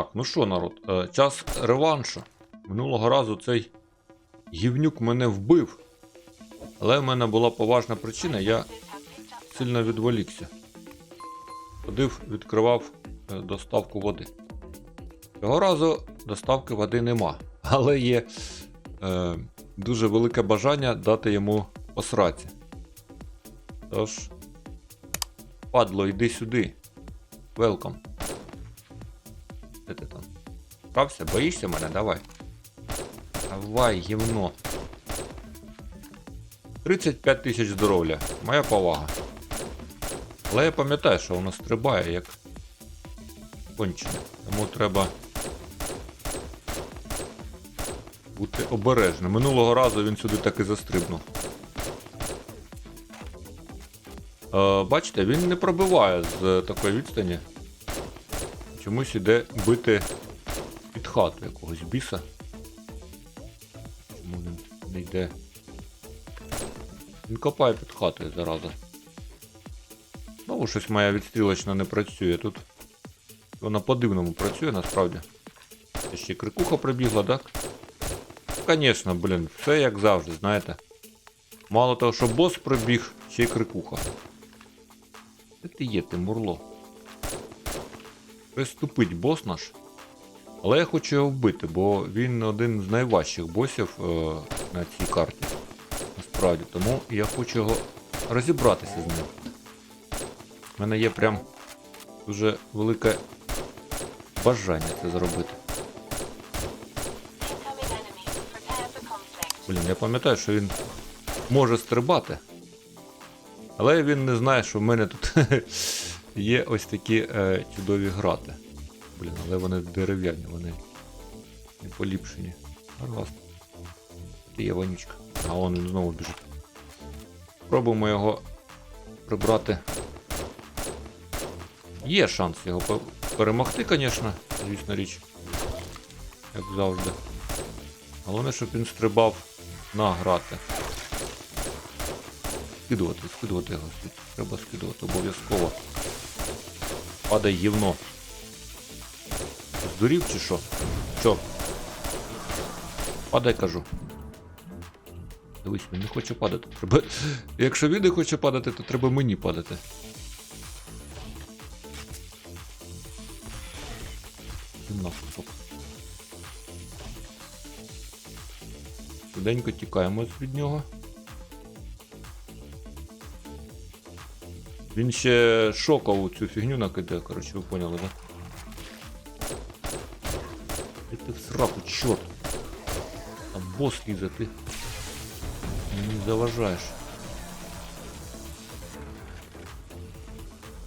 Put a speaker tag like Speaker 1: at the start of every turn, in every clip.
Speaker 1: Так, ну що, народ, е, час реваншу. Минулого разу цей гівнюк мене вбив. Але в мене була поважна причина, я сильно відволікся. Ходив, відкривав е, доставку води. Цього разу доставки води нема, але є е, дуже велике бажання дати йому посраці. Тож, падло, йди сюди. Велкам. Де ти там? Справся? Боїшся мене? Давай. Давай, гівно. 35 тисяч здоров'я. Моя повага. Але я пам'ятаю, що воно стрибає як кончене. Тому треба бути обережним. Минулого разу він сюди так і застрибнув. Е, бачите, він не пробиває з такої відстані. Чомусь іде бити під хату якогось біса. Чому він не йде? Він копає під хатою зараза. Знову щось моя відстрілочна не працює. Тут вона по-дивному працює насправді. Це ще крикуха прибігла, так? Звісно, блін, все як завжди, знаєте. Мало того, що бос прибіг, ще й крикуха. Де ти є, ти мурло? Приступить бос наш. Але я хочу його вбити, бо він один з найважчих босів е, на цій карті. Насправді, тому я хочу його розібратися з ним. У мене є прям дуже велике бажання це зробити. Блін, я пам'ятаю, що він може стрибати. Але він не знає, що в мене тут є ось такі е, чудові грати. Блін, але вони дерев'яні, вони не поліпшені. Гаразд. Ти є вонючка. А он знову біжить. Пробуємо його прибрати. Є шанс його перемогти, звісно, звісно річ. Як завжди. Головне, щоб він стрибав на грати. Скидувати, скидувати його. Треба скидувати обов'язково. Падай гівно. Здурів чи що? Що? Падай, кажу. Дивись, він не хоче падати. Треба... Якщо він не хоче падати, то треба мені падати. Ти нахуй, сука. Швиденько тікаємо від нього. Він ще шокову цю фігню накидає, коротше, ви поняли, да? Де ти в сраку, чорт! Там бос лізе, ти мені заважаєш.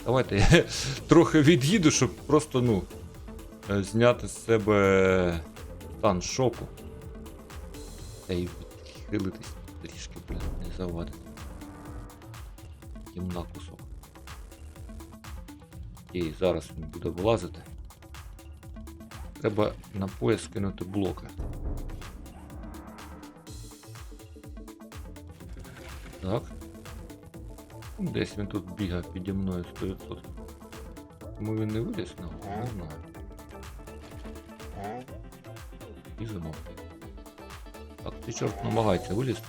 Speaker 1: Давайте я трохи від'їду, щоб просто, ну, е, зняти з себе стан шоку. Та й відхилитись трішки, блін, не завадить. Їм на кусок. Окей, зараз він буде вилазити. Треба на пояс кинути блоки. Так. Ну, Десь він тут бігав піді мною 100%. Тому він не виліз на не знаю. І замовк. Так, ти чорт намагається вилізти.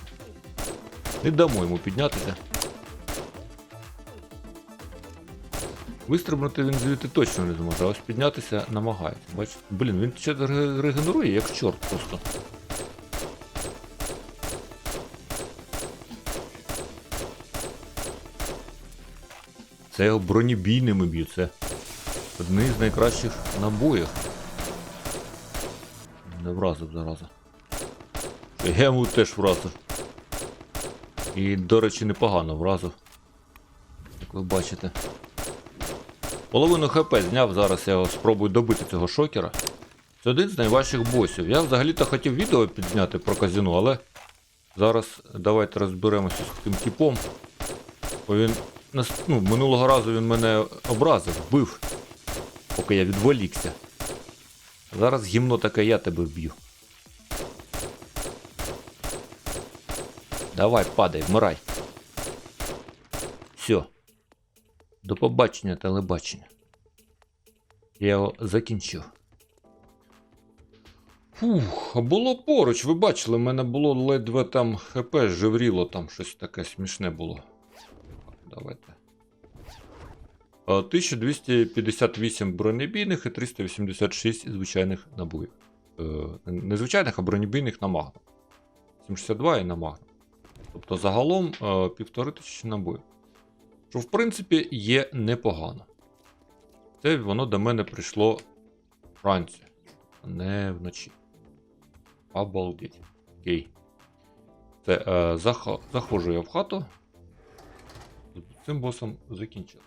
Speaker 1: Не дамо йому піднятися. Вистрибнути він звідти точно не зможе, а ось піднятися намагається. Бачите? Блін, він ще регенерує, як чорт просто. Це його бронебійними б'ють, це одні з найкращих набоїв. Не вразив зараза. Йому теж вразив. І, до речі, непогано вразив. Як ви бачите. Половину хп зняв, зараз я спробую добити цього шокера. Це один з найважчих босів. Я взагалі-то хотів відео підзняти про казино, але зараз давайте розберемося з тим типом. Бо він ну, минулого разу він мене образив, вбив, поки я відволікся. Зараз гімно таке я тебе вб'ю. Давай, падай, вмирай. Все. До побачення, телебачення. Я його закінчив. Фух, було поруч, ви бачили, в мене було ледве там ХП, живріло там щось таке смішне було. Давайте. Е, 1258 бронебійних і 386 звичайних набоїв. Е, Не звичайних, а бронебійних на магнум. 762 і на магнум. Тобто загалом е, півтори тисячі набоїв. Що в принципі є непогано. Це воно до мене прийшло вранці, а не вночі. Обалдеть. Окей. Це е, зах... заходжу я в хату. З цим босом закінчив.